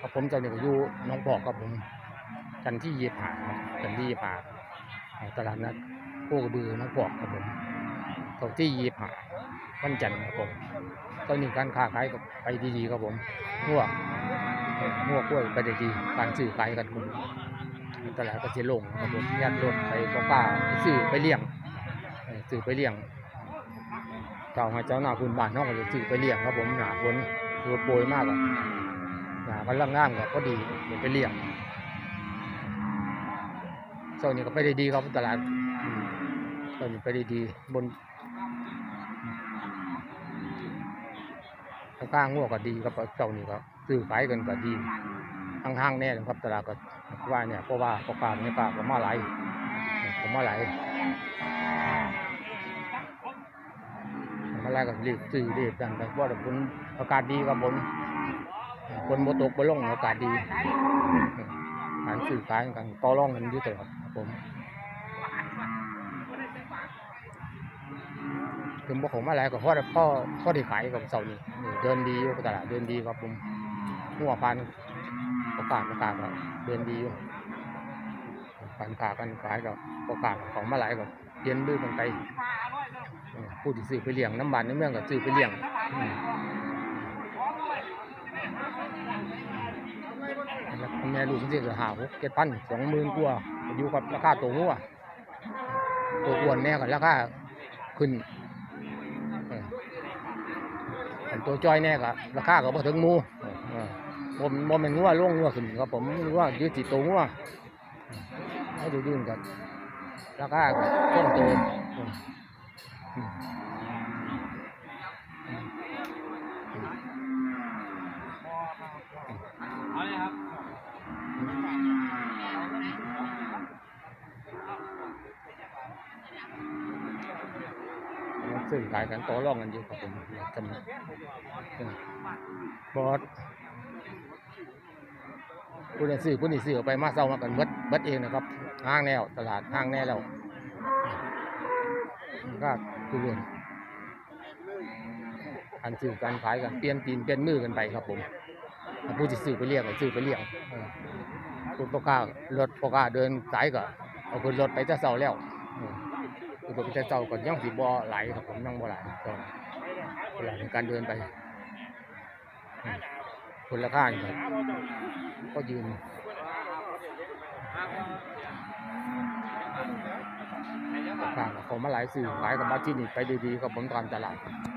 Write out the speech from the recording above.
ครับผมจะเนี่ยก็อยู่น้องบอกครับผมจันที่ยีผาจันที่ยีผาตลาดนัดโคกระบือน้องบอกครับผมเขาที่ยีผาวันจันทร์ครับผมตอนนี้การค้าขายก็ไปดีๆครับผมหัวหัวกล้วยไปได้ดีการซื้อขายกันคุณตลาดก็จะลงครับผมยัดรถไปป้าป้าไปซื้อไปเลี้ยงซื้อไปเลี้ยงเจ้าให้เจ้าหน้าคุณบ้านน้องก็จะซื้อไปเลี้ยงครับผมหนาฝนตัวโปรยมากอะ หนากันล่างงามก็พอดีเดี๋ยวไปเลี้ยงเจ้านี้ก็ไปได้ดีครับตลาดอืมเจ้านี้ไปได้ดีบนข้างงัวก็ดีครับเจ้านี้ก็ซื้อขายกันก็ดีห้างๆแน่นะครับตลาดก็ว่าเนี่ยเพราะว่าประกาศเนี่ยปากก็มาไหลผมมาไหลมาแรกก็รีบซื้อรีบกันไปเพราะว่าผลอากาศดีครับผม คนบ่ตกบ่ลงอากาศดีการซื้อขายกันต่อร่องกันอยู่ตลอดครับผมถึงบ่ของมาแล้วก็พอพ่อพอได้ขายกับเสาร์นี่เดินดีอยู่ตลาดเดินดีครับผมหัวพันประกาศประกาศเดินดีอยู่การขากันขายกับประกาศของมาหลายก็เรียนรู้กันไปผู้ที่ซื้อไปเลี้ยงน้ำบานในเมืองก็ซื้อไปเลี้ยง ม่ลูกจริงๆก็หาหกเจ็ดพันสองหมื่นกว่าอยู่กับราคาตัวหัวตัวอ้วนแน่กับราคาขึ้นตัวจอยแน่กับราคาก็บ่ถึงมูเออผมบ่แม่นงัวลงงัวขึ้นครับผมงัวยืดติตัวงัวให้ดูดูกันราคาก็ต้นตอื ซื้อขายกันต่อรองกันอยู่ครับผมจำบอสผู้ใดซื้อผู้นี้ซื้ออาไปมาเซามากันเบิดเบิดเองนะครับห้างแนวตลาดห้างแน่แล้วก็ทุเรียนอันซื้อการขายกันเปลี่ยนตีนเปลี่ยนมือกันไปครับผมผู้ที่ซื้อไปเลี้ยงก็ซื้อไปเลี้ยงคุณพ่อค้ารถพ่อค้าเดินสายก็เอาขึ้นรถไปจะเซาแล้ว ก็จะเจ้าก่อนย่องสีบ่ไหลครับผมย่องบ่ไหลก่อนเวลาในการเดินไปคนละข้างครับก็ยืนข้างเขามาหลายสื่อขายกับมาที่นี่ไปดีๆครับผมตามตลาด